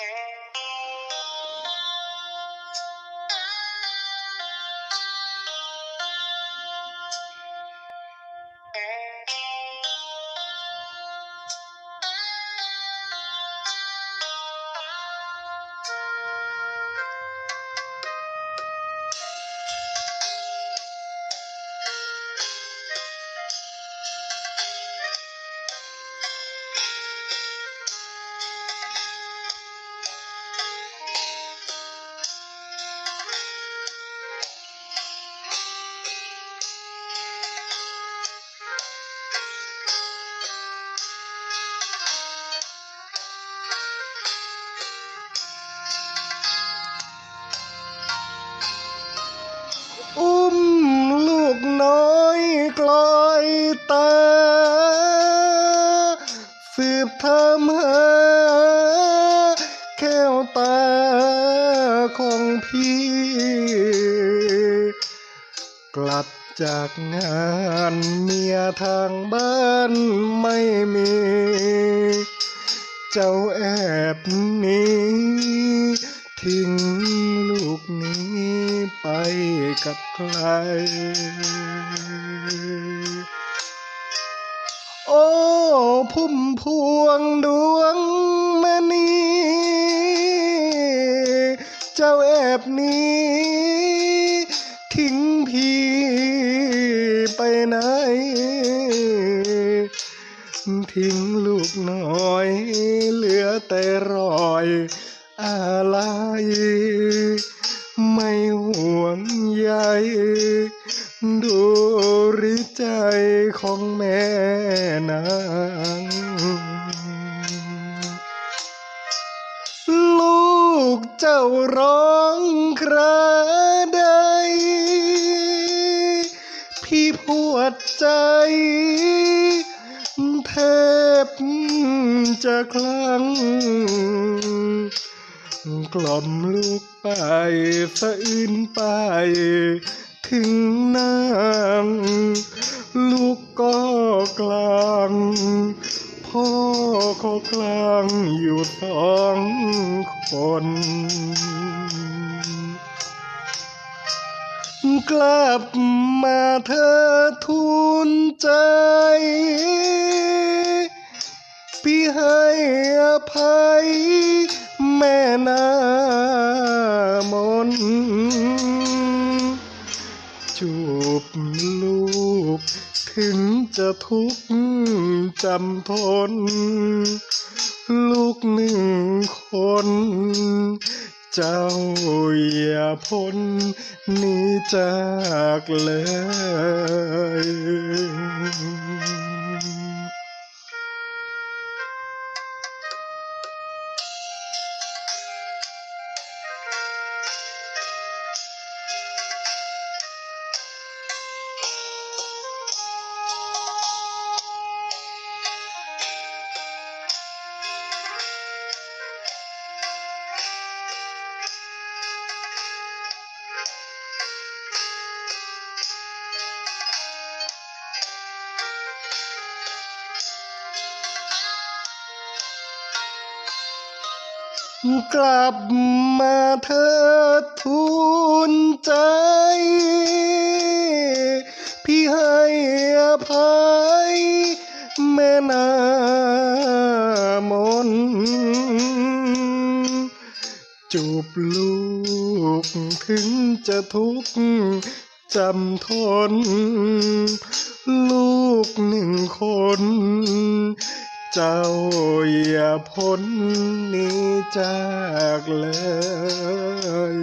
Hey. กลอยตา สืบทำหาแก้วตาของพี่ กลับจากงานเมียทางบ้านไม่มี เจ้าแอบหนี้ทิ้งลูกนี้ไป กับใคร โอ้พุ่มพวงดวงมณีเจ้าแอบนี้ ทิ้งพี่ไปไหน ทิ้งลูกน้อย เหลือแต่รอยอะไร ห่วงใยดูรือใจของแม่นางลูกเจ้าร้องคราใด พี่ปวดใจแทบจะคลั่ง กล่อมลูกไปสะอื้นไป ถึงนางลูกก็กลาง พ่อก็กลางอยู่สองคนกลับมาเธอทูลใจ พี่ให้อภัย แม่นามนจูบลูกถึงจะทุกข์จำทน ลูกหนึ่งคน เจ้าอย่าพ้นหนีจากเลย กลับมาเธอทูลใจ พี่ให้อภัยแม่นามนจูบลูกถึงจะทุกข์จำทน ลูกหนึ่งคน เจ้าอย่าพ้นนี้จากเลย